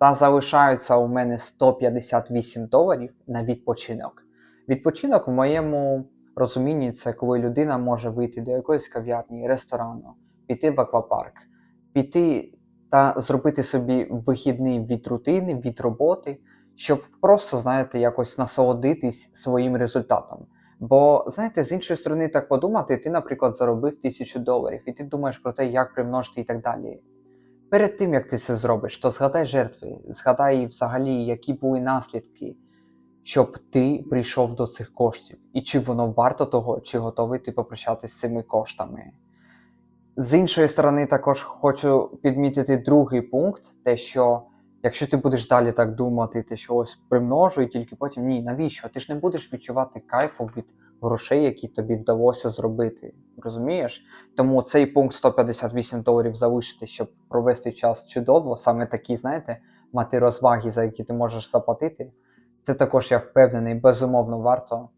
Та залишаються у мене 158 доларів на відпочинок. Відпочинок в моєму розумінні це коли людина може вийти до якоїсь кав'ярні, ресторану, піти в аквапарк, піти та зробити собі вихідний від рутини, від роботи, щоб просто, знаєте, якось насолодитись своїм результатом. Бо, знаєте, з іншої сторони, так подумати, ти, наприклад, заробив тисячу доларів, і ти думаєш про те, як примножити і так далі. Перед тим, як ти це зробиш, то згадай жертви, згадай взагалі, які були наслідки, щоб ти прийшов до цих коштів, і чи воно варто того, чи готовий ти попрощатися з цими коштами. З іншої сторони, також хочу підмітити другий пункт: те, що якщо ти будеш далі так думати, те, що ось примножу, і тільки потім ні, навіщо? Ти ж не будеш відчувати кайфу від грошей, які тобі вдалося зробити. Розумієш? Тому цей пункт 158 доларів залишити, щоб провести час чудово, саме такі, знаєте, мати розваги, за які ти можеш заплатити. Це також я впевнений, безумовно варто.